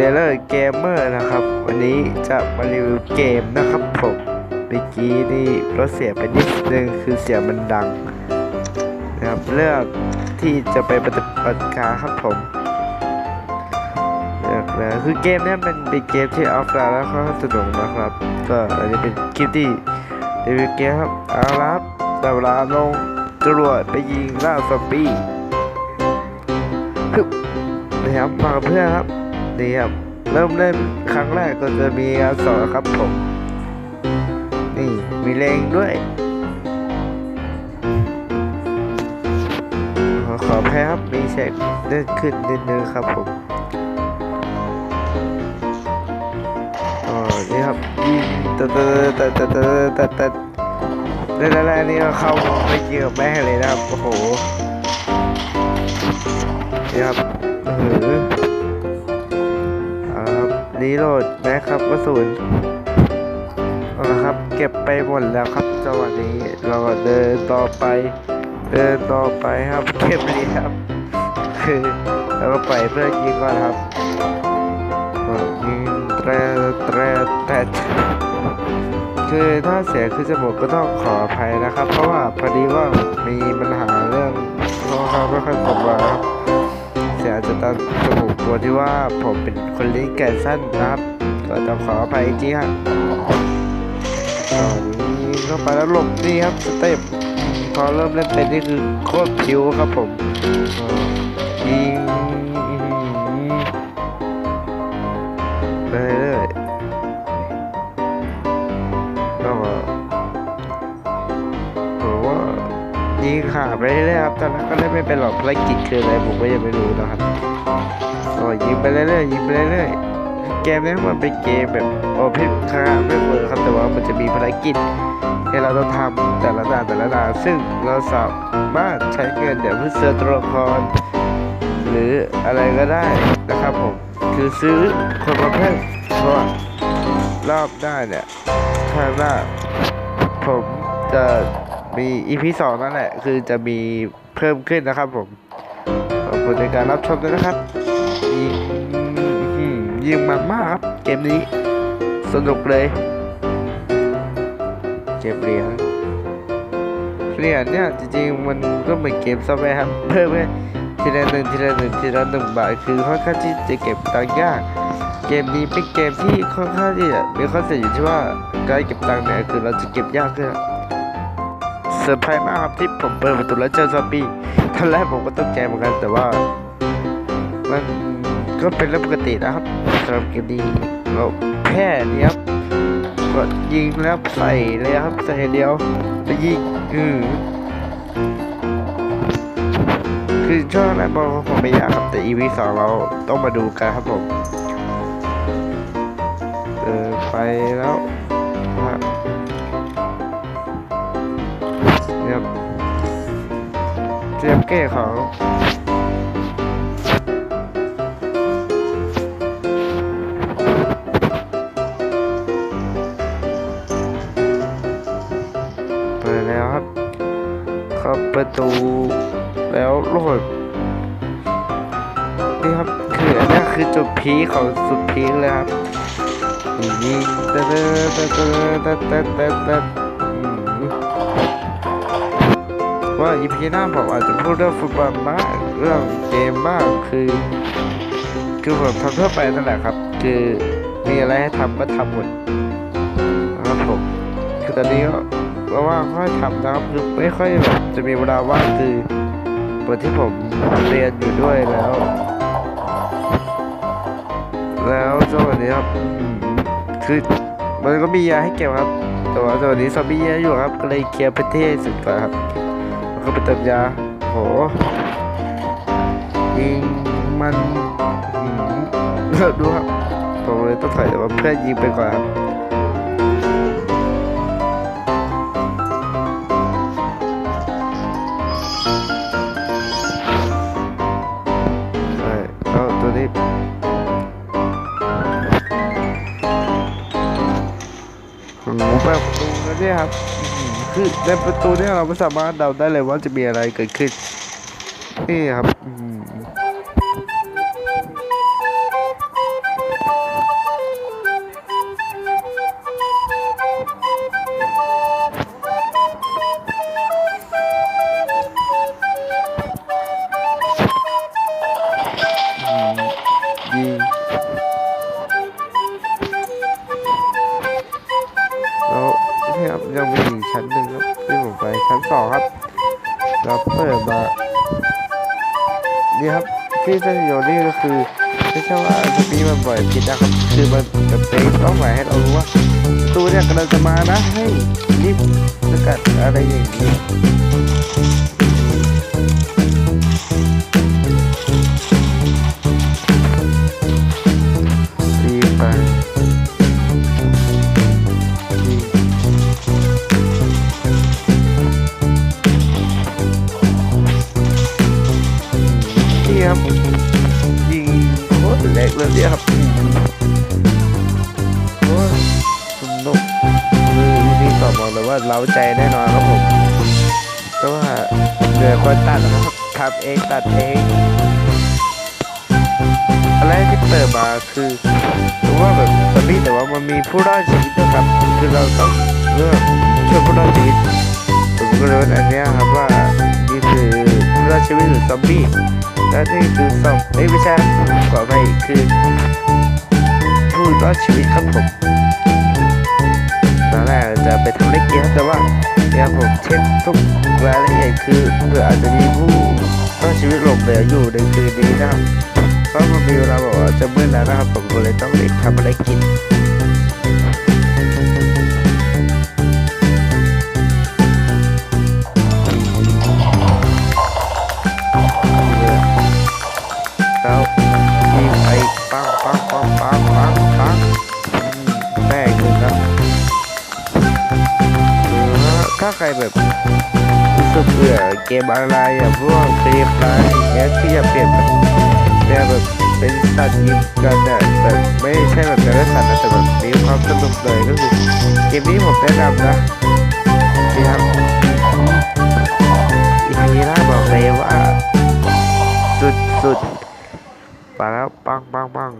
เดลเลอร์เกมเมอร์นะครับ วันนี้จะมารีวิวเกมนะครับผมเมื่อกี้นี่รถเสียไปนิดนึงคือเสียงมันดังนะครับเลือกที่จะไปปฏิบัติการครับผมเลือกเลยคือเกมนี้มันเป็นเกมที่ออฟไลน์แล้วก็สนุกนะครับ ก็อันนี้เป็นคลิปที่รีวิวเกมครับเอาละครับแต่เวลาลงจรวดไปยิงล่าซอมบี้นะครับมากับเพื่อนครับ นี่ครับ เริ่มเล่นครั้งแรกก็จะมีอาสอครับผม นี่มีเลงด้วย ขอขอแพ้ครับมีเช็คเล่นขึ้นนิดนึงครับผมอ๋อนี่ครับยิงตัดตัดตัดตัดตัดตัดตัดเล่นแรกๆนี่ก็เข้าไปยิงกับแม่เลยนะครับ โอ้โหนี่ครับเออเอาละค รีโหลดแม็กครับกระสุนเอาละครับ เก็บไปหมดแล้วครับจังหวะนี้เราก็เดินต่อไป เดินต่อไปครับเก็บเรียบคือเราก็ไปเพื่อยิงก่อนครับยิงแตรแตรแตรคือถ้าเสียคือจมูกก็ต้องขออภัยนะครับ เพราะว่าพอดีว่ามีปัญหาเรื่องโทรศัพท์ไม่ค่อยสมบูรณ์ ครับเสียจะตัดจมูกตัวที่ว่าผมเป็นคนเลิ้นแก่สั้นนะครับก็ต้องขออภัยจริงๆครับตอนนี้เข้าไปแล้วหลบนี่ครับสเต็ปพอเริ่มเล่นเป็นนี่คือโคตรคิวครับผมยิงไปเลย ยิงขาไปเรื่อยๆครับตอนนั้นก็เล่นไม่เป็นหรอกภารกิจคืออะไรผมก็ยังไม่รู้นะครับก็ยิงไปเรื่อยๆยิงไปเรื่อยๆเกมนี้มันเป็นเกมแบบโอเพนคาร์ไม่เวิร์ครับแต่ว่ามันจะมีภารกิจให้เราต้องทำแต่ละด่านแต่ละด่านซึ่งเราสามารถใช้เงินเดี๋ยวเพื่อซื้อตัวละครหรืออะไรก็ได้นะครับผมคือซื้อคนประเภทเพราะว่ารอบหน้เนี่ยข้างหน้าผมจะ มี EP สองนั่นแหละ คือจะมีเพิ่มขึ้นนะครับผมขอบคุณในการรับชมด้วยนะครับยิงยิงมันมากครับ เกมนี้สนุกเลยเก็บเหรียญเหรียญเนี่ยจริงๆมันก็เหมือนเกมซอฟต์แวร์ครับเพิ่มไปทีละหนึ่งทีละหนึ่งทีละหนึ่งบาทคือค่อนข้างที่จะเก็บตังค์ยาก เกมนี้เป็นเกมที่ค่อนข้างที่จะมีข้อเสียอยู่ที่ว่าการเก็บตังค์เนี่ยคือเราจะเก็บยากขึ้น ซอร์ไพรส์มากครับที่ผมเปิดประตูแล้วเจอซอมบี้ตอนแรกผมก็ตกใจเหมือนกันแต่ว่า มันก็เป็นเรื่องปกตินะครับสำหรับเกมนี้เราแพ้เนี่ยครับก็ยิงแล้วใส่เลยครับใส่เดียวแล้วยิงคือคือช่วงแรกบอลผมไม่อยากครับแต่ EP สองเราต้องมาดูกันครับผม เออไปแล้ว เตรียมเก้ของเปิดแล้วครับเข้าประตูแล้วโหลดนี่ครับคืออันนี้คือจุดพีของสุดพีเลยครับยิงตะเตะตะเตะตะเตะตะ ว่าอีพีหน้าผมอาจจะพูดเรื่องฟุตบอลบ้างเรื่องเกมบ้างคือ คือผมทำทั่วไปนั่นแหละครับ คือมีอะไรให้ทำก็ทำหมดนะครับผมคือตอนนี้ก็ว่างค่อยทำนะครับคือไม่ค่อยแบบจะมีเวลาว่างคือเปิดที่ผมเรียนอยู่ด้วยแล้ว แล้วจังหวะนี้ครับคือมันก็มียาให้เก็บครับ แต่ว่าจังหวะนี้ซอมบี้เยอะอยู่ครับ ก็เลยเคลียร์พื้นที่ให้เสุดก่อนครับ ก็ไปเติมยาโหยิงมันอืมดูครับผมเลยต้องถอยแต่ว่าเพื่อนยิงไปก่อนครับของหนูแบบประตูนะเนี่ยครับ คือในประตูนี้เราไม่สามารถเดาได้เลยว่าจะมีอะไรเกิดขึ้นนี่ครับ ที่สตูดิโอนี่ก็คือไม่ใช่ว่าสปีมันบ่อยผิดนะครับคือมันจะเป็นต้องหมายให้เรารู้ว่าตัวเนี่ยกำลังจะมานะให้รีบสกัดอะไรอย่างนี้ ตรเล็กเลยเนี่ยครับโอ้สนุกคือวิธีตอบบอกเลยว่าเล้าใจแน่นอนครับผมแต่ว่าเหลือคนตัดนะครับทำเองตัดเองอะไรที่เปิดมาคือรู้ว่าแบบตอนนี้แต่ว่ามันมีผู้รอดชีวิตด้วยครับคือเราต้องเลือกช่วยผู้รอดชีวิตผมก็เลยว่าอันเนี้ยครับว่านี่คือผู้รอดชีวิตหรือซอมบี้ และนี่คือซอมเอ้ยไม่ใช่ขอไปคือผู้รอดชีวิตครับผมตอนแรกจะไปทำเล็กเกียร์แต่ว่าเนี่ยผมเช็คทุกรายละเอียดคือเผื่ออาจจะมีผู้รอดชีวิตหลงเหลืออยู่ในคืนนี้นะครับเพราะมันมีเวลาบอกว่าจะมืดแล้วนะครับผมก็เลยต้องรีบทำอะไรกินาถ้าใครแบบรู้สึกเบื่อเกมอะไรอย่างพวกเกมอะไรอย่างเงี้ยที่จะเปลี่ยนแบบเนี่ยแบบเป็นสัตว์ยิงกันเนี่ยแต่ไม่ใช่แบบแต่ละสัตว์นะแต่แบบมีความสนุกเลยก็คือเกมนี้ผมแนะนำนะนี่ครับอีพีหน้าบอกเลยว่า สุดสุดไปแล้วปังปังปัง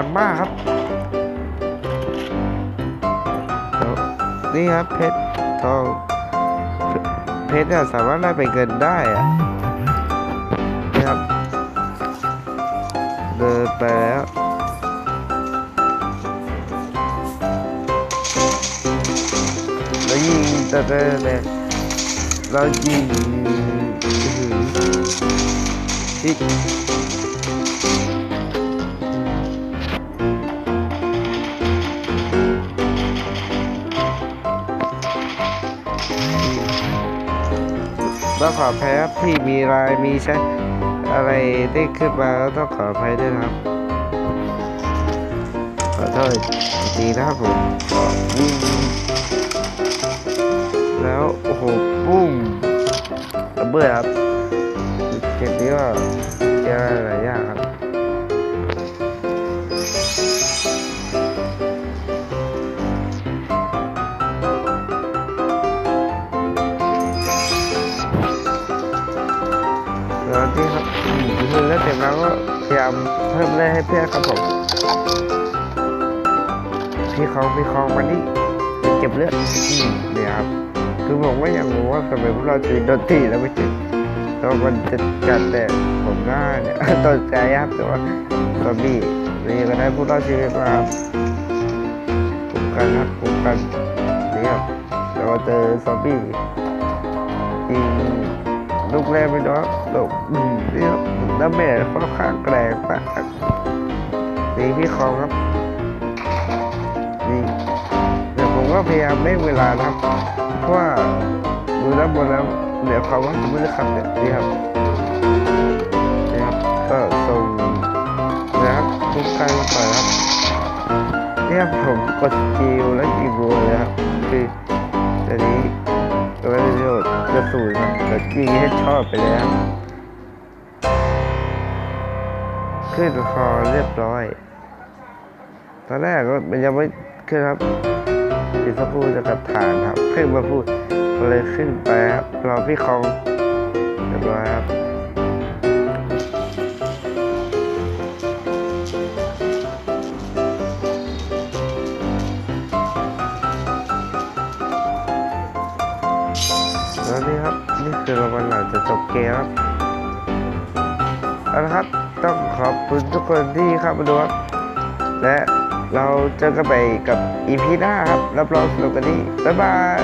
มันมากครับนี่ครับเพชรทองเพชรเนี่ยสามารถได้เป็นเงินได้อะนี่ครับเดินไปแล้วแล้วยิงแต่แต่เนี่ยเรายิงอื้อหือที่ ต้องขออภัยครับที่มีลายมีใช้อะไรได้ขึ้นมาก็ต้องขออภัยด้วยครับ ขอโทษจริงนะครับผมก็วิ่งแล้วโอ้โหปุ้มระเบิดครับเก็บนี้ก็เจออะไรหลายอย่างครับ แล้วที่ครับอืมมือแล้เสร็จแล้วก็พยายามเพิ่มแร่ให้เพื่อนครับผมพี่เขาพี่เขามานี่เก็บเลือดเนี่ยครับคือผมก็ยังรู้ว่าทำไมพวกเราตีโดนตีแล้วไม่ถึงแล้วมันจะกัดแต่ผมหน้าเนี่ยตกใจครับแต่ว่าซอมบี้นี่ก็ได้ผู้รอดชีวิตมาครับคุ้มกันครับคุ้มกันนี่ครับแล้วก็เจอซอมบี้ยิง ลูกแรกไม่น้อยลูกอืมนี่ครับน้ำแม่ค่อนข้างแกร่งมากนี่พี่คองครับนี่เดี๋ยวผมก็พยายามเร่เวลานะครับ เพราะว่าดูด้านบนแล้วเหนือควาว่าจะไม่ได้ขับเนี่ยนี่ครับนี่ครับก็ส่งนะครับทุกการมาก่อครับเนี่ยครับผมกดสกิลแล้วยิงรัวเลยครับคือตอนนี้ตัวประโยชน์ ระสุนตะกี้ให้ชอบไปแล้วขึ้นคอเรียบร้อย ตอนแรกก็มันยังไม่ขึ้นครับอีกสักครู่จะกระฐานครับ ขึ้นมาพูดก็เลยขึ้นไปครับรอพี่คองเรียบร้อยครับ จนวันคือรางวัลหลังจะจบเกมครับเอาละครับต้องขอบคุณทุกคนที่เข้ามาดูครับและเราเจอกันใหม่กับอีพีหน้าครับรับรองสนุกกันดีบ๊ายบาย